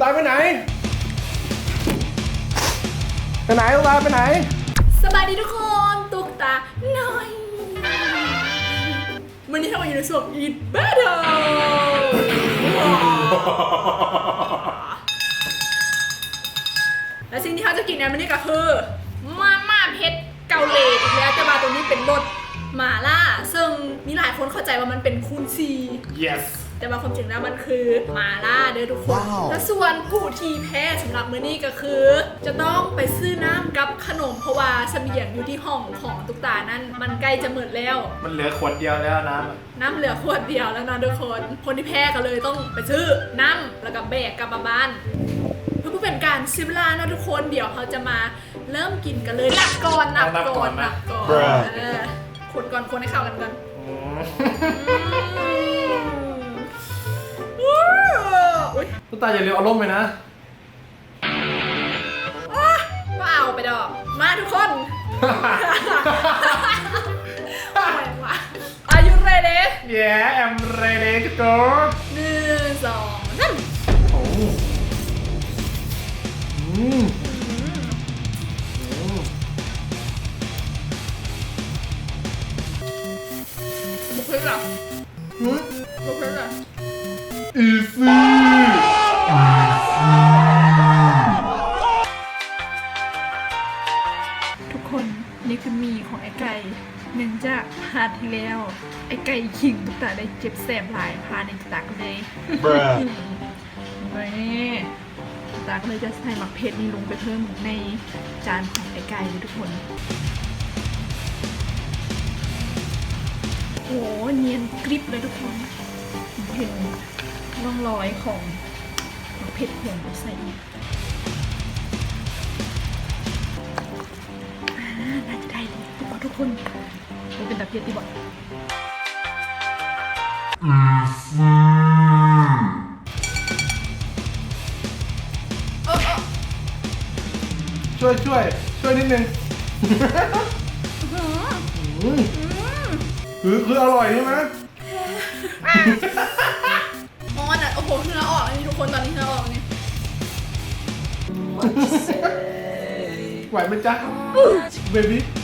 ตายไปไหน ไปไหนตายไปไหน สบายดีทุกคนตุ๊กตาหน่อยวันนี้เราอยู่ในส่วน Eat Better และสิ่งที่เขาจะกินในวันนี้ก็คือมาม่าเผ็ดเกาหลีอีกแล้วแต่ว่าตัวนี้เป็นรสหม่าล่า ซึ่งมีหลายคนเข้าใจว่ามันเป็นคูณซี yes แต่ว่าความจริงแล้วมันคือหมาล่าเด้อทุกคนและส่วนผู้ที่แพ้สำหรับมื้อนี้ก็คือ จะต้องไปซื้อน้ำกับขนมเพราะว่าเสบียงอยู่ที่ห้องของตุ๊กตานั้นมันใกล้จะหมดแล้ว มันเหลือขวดเดียวแล้วน้ำอะน้ำเหลือขวดเดียวแล้วนะทุกคน คนที่แพ้ก็เลยต้องไปซื้อน้ำแล้วก็แบกกลับมาบ้าน เพื่อเป็นการซิเวลานะทุกคนเดี๋ยวเขาจะมาเริ่มกินกันเลยนับก่อนนับก่อนนับก่อนเออคนก่อนคนให้เข้ากันก่อน อืม ตุ๊กตาอย่าเร็วเอาล่มไปนะก็เอาไปดอก มาทุกคน อะไรวะ Are you ready yeah I'm ready to go หนึ่งสองสามโอ้อืม ทที่แล้ว ไอ้ไก่ขิงตุ๊กตาได้เจ็บแสบหลายพาในตุ๊กตาก็เลย bruh นี่ตุ๊กตาก็เลยจะใส่หมักเผ็ดนี่ลงไปเพิ่มในจานของไอ้ไก่เลยทุกคน โอ้เนียนกริบเลยทุกคนเห็นร่องรอยของหมักเผ็ดผงใส่อีก ทุกคนทุกคนมันเป็นตะเพียนที่บอกช่วยช่วยช่วยนิดนึงอืมคือคืออร่อยใช่ไหมออนอะโอ้โหเนื้อออกอันนี้ทุกคนตอนนี้เนื้อออกนี่ไหวไหมจ๊ะเบบี้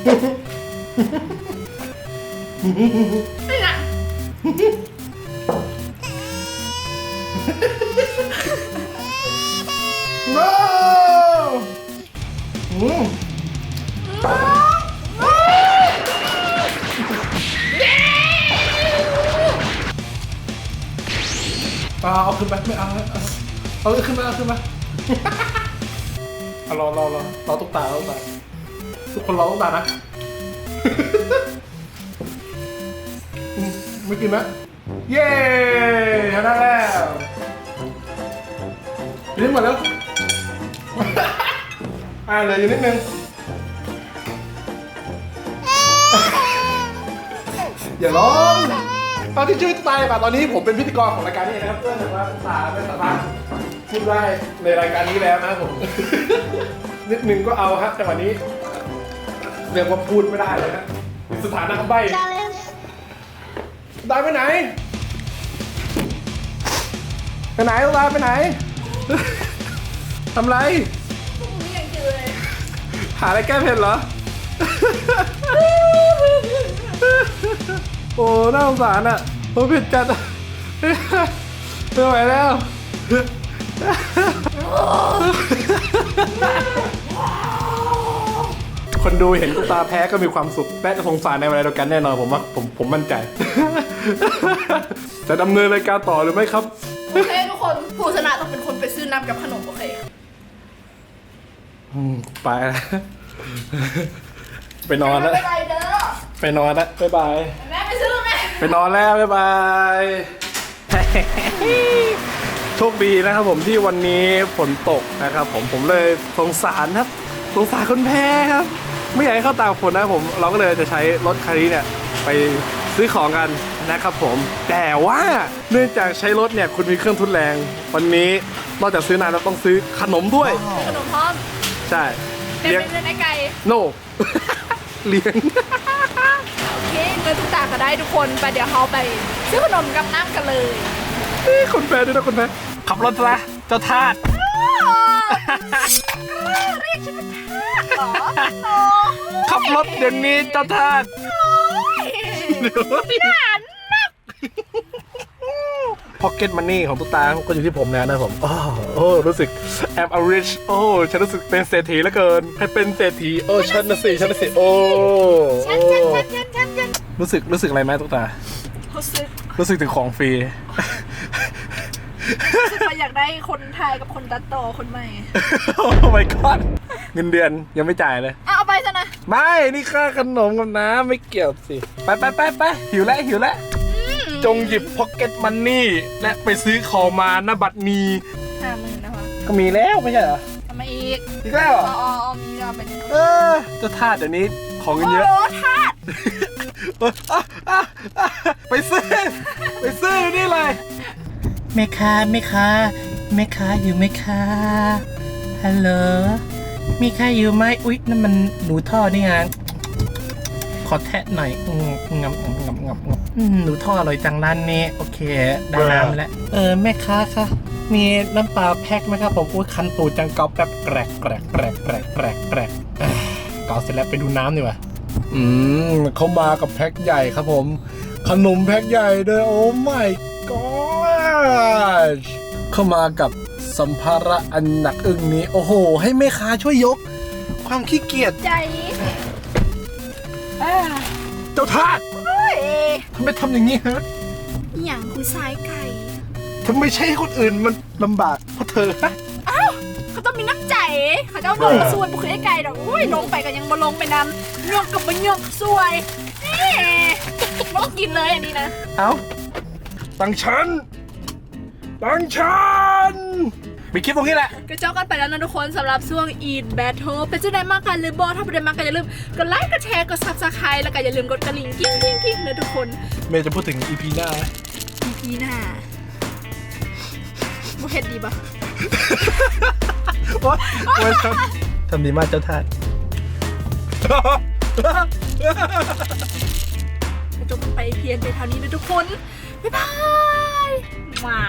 นแค่นี้อืมนี่ไงโน้อืมเอาเอาขึ้นไปไม่เอาเอาเอาขึ้นมาเอาขึ้นมา เอารอรอรอรอตุ๊กตารอตุ๊กตา ทุกคนรอตุ๊กตานะไม่กินนะเย้ชนะแล้วกินหมดแล้วอ่าเหลยอยู่นิดนึงอย่าร้องตอนที่ชื่อตายป่ะตอนนี้ผมเป็นพิธีกรของรายการนี้นะครับเพื่อนแต่ว่าตาไม่สามารถพูดได้ในรายการนี้แล้วนะผมนิดนึงก็เอาฮะจังหวะนี้ เรียกว่าพูดไม่ได้เลยนะสถานะใบตายไปไหน ไปไหนตายไปไหน ทำไร ไม่ยังกินเลยหาอะไรแก้เผ็ดเหรอ โอ้ น่าสงสารอะโอ้เผ็ดจัดอะไม่ไหวแล้ว คนดูเห็นตุ๊กตาแพ้ก็มีความสุขและสงสารในเวลาเดียวกันแน่นอนผมว่าผมผมมั่นใจ จะดำเนินรายการต่อหรือไม่ครับ โอเคทุกคนผู้ชนะต้องเป็นคนไปซื้อน้ำกับขนมโอเคอืมไปแล้วไปนอนแล้ว ไม่ไปเด้อไปนอนแล้วบ๊ายบาย แม่ไปซื้อแม่ไปนอนแล้วบ๊ายบาย โชคดีนะครับผมที่วันนี้ฝนตกนะครับผมผมเลยสงสารครับสงสารคนแพ้ครับ ไม่อยากให้เข้าตากฝนนะครับผม เราก็เลยจะใช้รถคันนี้เนี่ยไปซื้อของกันนะครับผม แต่ว่าเนื่องจากใช้รถเนี่ยคุณมีเครื่องทุนแรง วันนี้นอกจากซื้อนานเราต้องซื้อขนมด้วย ขนมพร้อมใช่เต็มเลี้ยงไปด้วยไอ้ไก่โนเลี้ยง โอเคเงินทุกตาก็ได้ทุกคนไปเดี๋ยวเขาไปซื้อขนมกับน้ำกันเลยนี่คนแพ้ด้วยนะคนแพ้ขับรถซะเจ้าทาส เรียกฉันเป็นทาสเหรอโนขั บรถเดี๋ยวนี้เจ้าทาสหานพ็อกเก็ตมันนี่ของตุ๊กตาก็อยู่ที่ผมแล้วนะครับผมโอ้โอ้รู้สึกแอมอาริชโอ้ฉันรู้สึกเป็นเศรษฐีเหลือเกิน ให้เป็นเศรษฐีโอ้ฉันนะสิฉันนะสิโอ้ฉันฉันฉันฉันฉันฉันรู้สึกรู้สึกอะไรไหมตุ๊กตาเขาซื้อรู้สึกถึงของฟรีซื้อมาอยากได้คนไทยกับคนตัดต่อคนใหม่ โอ้ my god เงินเดือนยังไม่จ่ายเลยอะเอา ไปซะนะไม่นี่ค่าขนมกับน้ำไม่เกี่ยวสิ ไปไปไปไปหิวแล้วหิวแล้ว จงหยิบพ็อกเก็ตมันนี่ และไปซื้อของมาหน้าบัตรนี้ห้าหมื่นนะคะก็มีแล้วไม่ใช่เหรอ ทำไมอีกอีกแล้วเหรออ๋ออ๋ออ๋อมีเราเป็นเออเจ้าทาสเดี๋ยวนี้ของเงินโอ้เยอะโหทาสเอออะอะอะไปซื้อ ไปซื้อนี่เลยแม่ค้าแม่ค้าแม่ค้าอยู่ไหมคะฮัลโหล มีใครอยู่ไหมอุ๊ยนั่นมันหนูท่อนี่ไงขอแทะหน่อยอืมงับงับงับงับงับอืมหนูท่ออร่อยจังร้านนี้ โอเค ได้น้ำแล้ว เออ แม่ค้าคะมีน้ำเปล่าแพ็คไหมครับผมอุ้ยคันตูดจังเกาแป๊บแกรกแกรกแกรกแกรกแกรกแกรกเอ้ยเกาเสร็จแล้วไปดูน้ำดีกว่าอืมเขามากับแพ็คใหญ่ครับผม ขนมแพ็คใหญ่ด้วยโอ้ my god เข้ามากับ สัมภาระอันหนักอึ้งนี้ โอ้โห ให้แม่ค้าช่วยยก ความขี้เกียจใจอ่าเจ้าทาสเฮ้ยทำไมทำอย่างนี้ฮะอหย่างคุณสายไก่ทำไมใช่ให้คนอื่นมันลำบากเพราะเธอฮะเขาต้องมีน้ำใจเขาจะเอาลงมาส่วนบุคไอ้ไก่ดอกอุ้ยลงไปก็ยังมาลงไปนำยกกับมันยกสวยนี่ลงกินเลยอันนี้นะ เอาตังฉันตังฉัน มีคลิปตรงนี้แหละ ก็เจ้ากันไปแล้วนะทุกคนสำหรับช่วง Eat Battle เป็นจะได้มากกันหรือบอถ้าไม่ได้มากกันอย่าลืมกดไลค์กดแชร์กด Subscribe แล้วก็อย่าลืมกดกระลิ่งกิ๊งกิ๊งกิ๊งนะทุกคน เมย์จะพูดถึง EP หน้าไหม EP หน้าบุเฮ็ดดีปะโอ๊ยโอ๊ยทำทำดีมากเจ้าทาสจบไปเพียงแต่เท่านี้นะทุกคน บ๊ายบายมา